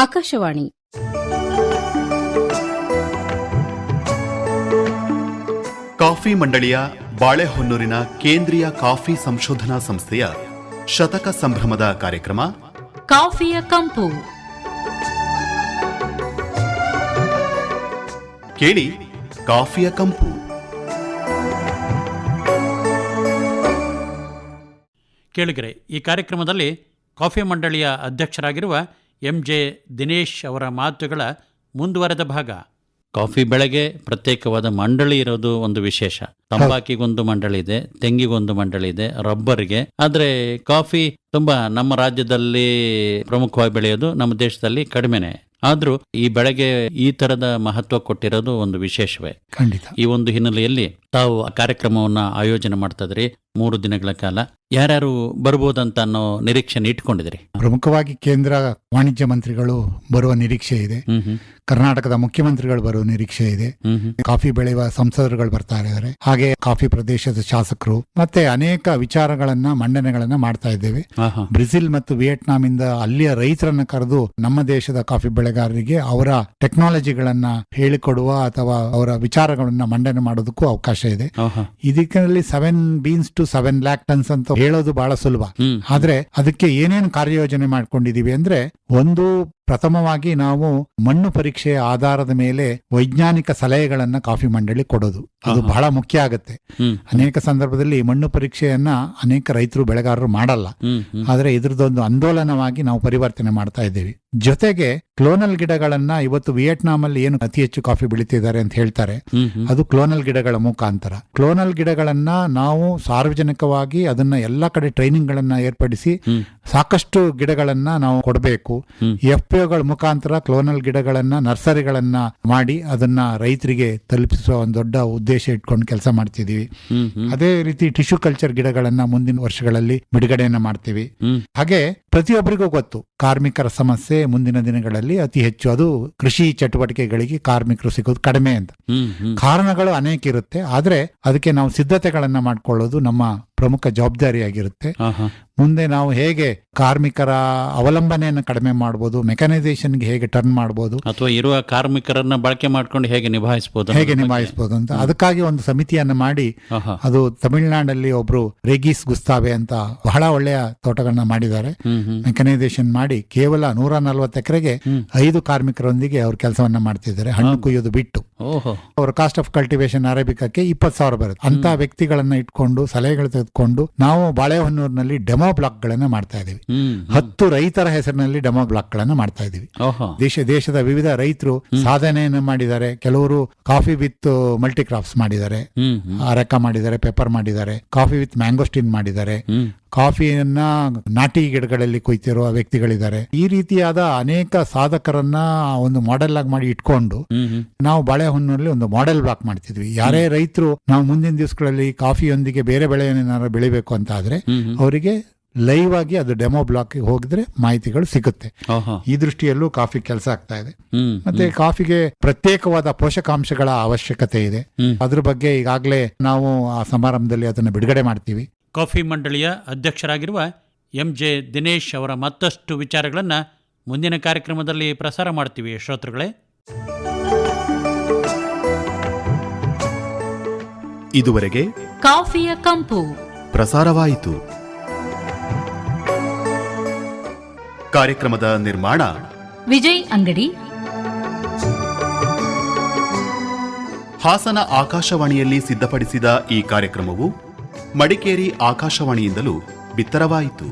Akashvani. Coffee ಮಂಡಳಿಯ ಬಾಳೆಹೊನ್ನೂರಿನ ಕೇಂದ್ರೀಯ coffee ಸಂಶೋಧನಾ ಸಂಸ್ಥೆಯ ಶತಕ ಸಂಭ್ರಮದ ಕಾರ್ಯಕ್ರಮ ಕಾಫಿಯ ಕಂಪು. ಕೇಳಿ ಕಾಫಿಯ ಕಂಪು. ಕೇಳಿಗರೆ ಈ ಕಾರ್ಯಕ್ರಮದಲ್ಲಿ ಕಾಫಿ ಮಂಡಳಿಯ ಅಧ್ಯಕ್ಷರಾಗಿರುವ ಎಂ ಜೆ ದಿನೇಶ್ ಅವರ ಮಾತುಗಳ ಮುಂದುವರೆದ ಭಾಗ. ಕಾಫಿ ಬೆಳೆಗೆ ಪ್ರತ್ಯೇಕವಾದ ಮಂಡಳಿ ಇರೋದು ಒಂದು ವಿಶೇಷ. ತಂಬಾಕಿಗೊಂದು ಮಂಡಳಿ ಇದೆ ತೆಂಗಿಗೊಂದು ಮಂಡಳಿ ಇದೆ ರಬ್ಬರ್ಗೆ. ಆದರೆ ಕಾಫಿ ತುಂಬಾ ನಮ್ಮ ರಾಜ್ಯದಲ್ಲಿ ಪ್ರಮುಖವಾಗಿ ಬೆಳೆಯೋದು ನಮ್ಮ ದೇಶದಲ್ಲಿ ಕಡಿಮೆನೆ. ಆದರೂ ಈ ಬೆಳೆಗೆ ಈ ತರದ ಮಹತ್ವ ಕೊಟ್ಟಿರೋದು ಒಂದು ವಿಶೇಷವೇ. ಖಂಡಿತ. ಈ ಒಂದು ಹಿನ್ನೆಲೆಯಲ್ಲಿ ತಾವು ಆ ಕಾರ್ಯಕ್ರಮವನ್ನ ಆಯೋಜನೆ ಮಾಡ್ತಾ ಇದ್ರಿ ಮೂರು ದಿನಗಳ ಕಾಲ. ಯಾರ್ಯಾರು ಬರ್ಬೋದಂತ ಅನ್ನೋ ನಿರೀಕ್ಷೆನ ಇಟ್ಕೊಂಡಿದ್ರಿ ಪ್ರಮುಖವಾಗಿ ಕೇಂದ್ರ ವಾಣಿಜ್ಯ ಮಂತ್ರಿಗಳು ಬರುವ ನಿರೀಕ್ಷೆ ಇದೆ. ಕರ್ನಾಟಕದ ಮುಖ್ಯಮಂತ್ರಿಗಳು ಬರುವ ನಿರೀಕ್ಷೆ ಇದೆ. ಕಾಫಿ ಬೆಳೆಯುವ ಸಂಸದರುಗಳು ಬರ್ತಾ ಇದ್ದಾರೆ. ಹಾಗೆ ಕಾಫಿ ಪ್ರದೇಶದ ಶಾಸಕರು ಮತ್ತೆ ಅನೇಕ ವಿಚಾರಗಳನ್ನ ಮಂಡನೆಗಳನ್ನ ಮಾಡ್ತಾ ಇದ್ದೇವೆ. ಬ್ರೆಜಿಲ್ ಮತ್ತು ವಿಯೆಟ್ನಾಂ ಇಂದ ಅಲ್ಲಿಯ ರೈತರನ್ನ ಕರೆದು ನಮ್ಮ ದೇಶದ ಕಾಫಿ ಬೆಳೆಗಾರರಿಗೆ ಅವರ ಟೆಕ್ನಾಲಜಿಗಳನ್ನ ಹೇಳಿಕೊಡುವ ಅಥವಾ ಅವರ ವಿಚಾರಗಳನ್ನ ಮಂಡನೆ ಮಾಡೋದಕ್ಕೂ ಅವಕಾಶ ಇದೆ. ಇದಕ್ಕಿನಲ್ಲಿ seven beans to seven lakh tons ಅಂತ ಹೇಳೋದು ಬಹಳ ಸುಲಭ. ಆದ್ರೆ ಅದಕ್ಕೆ ಏನೇನು ಕಾರ್ಯಯೋಜನೆ ಮಾಡ್ಕೊಂಡಿದೀವಿ ಅಂದ್ರೆ ಒಂದು ಪ್ರಥಮವಾಗಿ ನಾವು ಮಣ್ಣು ಪರೀಕ್ಷೆಯ ಆಧಾರದ ಮೇಲೆ ವೈಜ್ಞಾನಿಕ ಸಲಹೆಗಳನ್ನ ಕಾಫಿ ಮಂಡಳಿ ಕೊಡೋದು. ಅದು ಬಹಳ ಮುಖ್ಯ ಆಗುತ್ತೆ. ಅನೇಕ ಸಂದರ್ಭದಲ್ಲಿ ಮಣ್ಣು ಪರೀಕ್ಷೆಯನ್ನ ಅನೇಕ ರೈತರು ಬೆಳೆಗಾರರು ಮಾಡಲ್ಲ. ಆದ್ರೆ ಇದ್ರದ್ದೊಂದು ಆಂದೋಲನವಾಗಿ ನಾವು ಪರಿವರ್ತನೆ ಮಾಡ್ತಾ ಇದ್ದೀವಿ. ಜೊತೆಗೆ ಕ್ಲೋನಲ್ ಗಿಡಗಳನ್ನ ಇವತ್ತು ವಿಯೆಟ್ನಾಂ ಅಲ್ಲಿ ಏನು ಅತಿ ಹೆಚ್ಚು ಕಾಫಿ ಬೆಳೀತಿದ್ದಾರೆ ಅಂತ ಹೇಳ್ತಾರೆ. ಅದು ಕ್ಲೋನಲ್ ಗಿಡಗಳ ಮುಖಾಂತರ. ಕ್ಲೋನಲ್ ಗಿಡಗಳನ್ನ ನಾವು ಸಾರ್ವಜನಿಕವಾಗಿ ಅದನ್ನ ಎಲ್ಲ ಕಡೆ ಟ್ರೈನಿಂಗ್ ಗಳನ್ನ ಏರ್ಪಡಿಸಿ. ಸಾಕಷ್ಟು ಗಿಡಗಳನ್ನ ನಾವು ಕೊಡಬೇಕು. ಎಫ್ ಒಗಳ ಮುಖಾಂತರ ಕ್ಲೋನಲ್ ಗಿಡಗಳನ್ನ ನರ್ಸರಿಗಳನ್ನ ಮಾಡಿ ಅದನ್ನ ರೈತರಿಗೆ ತಲುಪಿಸುವ ಒಂದು ದೊಡ್ಡ ಉದ್ದೇಶ ಇಟ್ಕೊಂಡು ಕೆಲಸ ಮಾಡ್ತಿದೀವಿ. ಅದೇ ರೀತಿ ಟಿಶ್ಯೂ ಕಲ್ಚರ್ ಗಿಡಗಳನ್ನ ಮುಂದಿನ ವರ್ಷಗಳಲ್ಲಿ ಬಿಡುಗಡೆಯನ್ನ ಮಾಡ್ತೀವಿ. ಹಾಗೆ ಪ್ರತಿಯೊಬ್ಬರಿಗೂ ಗೊತ್ತು ಕಾರ್ಮಿಕರ ಸಮಸ್ಯೆ ಮುಂದಿನ ದಿನಗಳಲ್ಲಿ ಅತಿ ಹೆಚ್ಚು ಅದು ಕೃಷಿ ಚಟುವಟಿಕೆಗಳಿಗೆ ಕಾರ್ಮಿಕರು ಸಿಗೋದು ಕಡಿಮೆ ಅಂತ. ಕಾರಣಗಳು ಅನೇಕ ಇರುತ್ತೆ ಆದ್ರೆ ಅದಕ್ಕೆ ನಾವು ಸಿದ್ಧತೆಗಳನ್ನ ಮಾಡ್ಕೊಳ್ಳೋದು ನಮ್ಮ ಪ್ರಮುಖ ಜವಾಬ್ದಾರಿಯಾಗಿರುತ್ತೆ. ಮುಂದೆ ನಾವು ಹೇಗೆ ಕಾರ್ಮಿಕರ ಅವಲಂಬನೆಯನ್ನು ಕಡಿಮೆ ಮಾಡಬಹುದು ಮೆಕನೈಸೇಷನ್ಗೆ ಹೇಗೆ ಟರ್ನ್ ಮಾಡಬಹುದು ಅಥವಾ ಇರುವ ಕಾರ್ಮಿಕರನ್ನ ಬಳಕೆ ಮಾಡ್ಕೊಂಡು ಹೇಗೆ ನಿಭಾಯಿಸಬಹುದು ಹೇಗೆ ನಿಭಾಯಿಸಬಹುದು ಅಂತ. ಅದಕ್ಕಾಗಿ ಒಂದು ಸಮಿತಿಯನ್ನ ಮಾಡಿ ಅದು ತಮಿಳುನಾಡಲ್ಲಿ ಒಬ್ರು ರೇಗಿಸ್ ಗುಸ್ತಾವೆ ಅಂತ ಬಹಳ ಒಳ್ಳೆಯ ತೋಟಗಳನ್ನ ಮಾಡಿದ್ದಾರೆ. ಮೆಕನೈಸೇಷನ್ ಮಾಡಿ ಕೇವಲ ನೂರ ನಲ್ವತ್ತು ಎಕರೆಗೆ. ಐದು ಕಾರ್ಮಿಕರೊಂದಿಗೆ ಅವ್ರು ಕೆಲಸವನ್ನ ಮಾಡ್ತಿದ್ದಾರೆ. ಹಣ್ಣು ಕುಯ್ಯೋದು ಬಿಟ್ಟು. ಅವರ ಕಾಸ್ಟ್ ಆಫ್ ಕಲ್ಟಿವೇಶನ್ ಅರೇಬಿಕಕ್ಕೆ ಇಪ್ಪತ್ ಸಾವಿರ ಬರುತ್ತೆ. ಅಂತ ವ್ಯಕ್ತಿಗಳನ್ನ ಇಟ್ಕೊಂಡು ಸಲಹೆಗಳು ತೆಗೆದುಕೊಂಡು ನಾವು ಬಾಳೆಹೊನ್ನೂರಿನಲ್ಲಿ ಡೆಮೋ ಬ್ಲಾಕ್ ಗಳನ್ನ ಮಾಡ್ತಾ ಇದೀವಿ. ಹತ್ತು ರೈತರ ಹೆಸರಿನಲ್ಲಿ ಡೆಮೋ ಬ್ಲಾಕ್ ಗಳನ್ನ ಮಾಡ್ತಾ ಇದೀವಿ ದೇಶ ದೇಶದ ವಿವಿಧ ರೈತರು ಸಾಧನೆಯನ್ನು ಮಾಡಿದ್ದಾರೆ. ಕೆಲವರು ಕಾಫಿ ವಿತ್ ಮಲ್ಟಿ ಕ್ರಾಪ್ಸ್ ಮಾಡಿದ್ದಾರೆ. ಹ್ಮ್ ಮಾಡಿದ್ದಾರೆ ಪೆಪ್ಪರ್ ಮಾಡಿದ್ದಾರೆ ಕಾಫಿ ವಿತ್ ಮ್ಯಾಂಗೋಸ್ಟಿನ್ ಮಾಡಿದ್ದಾರೆ. ಕಾಫಿಯನ್ನ ನಾಟಿ ಗಿಡಗಳಲ್ಲಿ ಕೊಯ್ತಿರುವ ವ್ಯಕ್ತಿಗಳಿದ್ದಾರೆ. ಈ ರೀತಿಯಾದ ಅನೇಕ ಸಾಧಕರನ್ನ ಒಂದು ಮಾಡೆಲ್ ಆಗಿ ಮಾಡಿ ಇಟ್ಕೊಂಡು ನಾವು ಬಾಳೆ ಬಾಳೆಹೊನ್ನಲ್ಲಿ ಒಂದು ಮಾಡೆಲ್ ಬ್ಲಾಕ್ ಮಾಡ್ತಿದ್ವಿ. ಯಾರೇ ರೈತರು ನಾವು ಮುಂದಿನ ದಿವಸಗಳಲ್ಲಿ ಕಾಫಿಯೊಂದಿಗೆ ಬೇರೆ ಬೆಳೆಯನ್ನೇನಾದ್ರು ಬೆಳಿಬೇಕು ಅಂತ ಆದ್ರೆ. ಅವರಿಗೆ ಲೈವ್ ಆಗಿ ಅದು ಡೆಮೋ ಬ್ಲಾಕ್ ಹೋಗಿದ್ರೆ ಮಾಹಿತಿಗಳು ಸಿಗುತ್ತೆ. ಈ ದೃಷ್ಟಿಯಲ್ಲೂ ಕಾಫಿ ಕೆಲಸ ಆಗ್ತಾ ಇದೆ. ಮತ್ತೆ ಕಾಫಿಗೆ ಪ್ರತ್ಯೇಕವಾದ ಪೋಷಕಾಂಶಗಳ ಅವಶ್ಯಕತೆ ಇದೆ. ಅದ್ರ ಬಗ್ಗೆ ಈಗಾಗಲೇ ನಾವು ಆ ಸಮಾರಂಭದಲ್ಲಿ ಅದನ್ನು ಬಿಡುಗಡೆ ಮಾಡ್ತೀವಿ. ಕಾಫಿ ಮಂಡಳಿಯ ಅಧ್ಯಕ್ಷರಾಗಿರುವ ಎಂ ಜೆ ದಿನೇಶ್ ಅವರ ಮತ್ತಷ್ಟು ವಿಚಾರಗಳನ್ನು ಮುಂದಿನ ಕಾರ್ಯಕ್ರಮದಲ್ಲಿ ಪ್ರಸಾರ ಮಾಡ್ತೀವಿ. ಶ್ರೋತೃಗಳೇ ಇದುವರೆಗೆ ಕಾಫಿಯ ಕಂಪು. ಪ್ರಸಾರವಾಯಿತು. ಕಾರ್ಯಕ್ರಮದ ನಿರ್ಮಾಣ ವಿಜಯ್ ಅಂಗಡಿ. ಹಾಸನ ಆಕಾಶವಾಣಿಯಲ್ಲಿ ಸಿದ್ಧಪಡಿಸಿದ ಈ ಕಾರ್ಯಕ್ರಮವು ಮಡಿಕೇರಿ ಆಕಾಶವಾಣಿಯಿಂದಲೂ ಬಿತ್ತರವಾಯಿತು.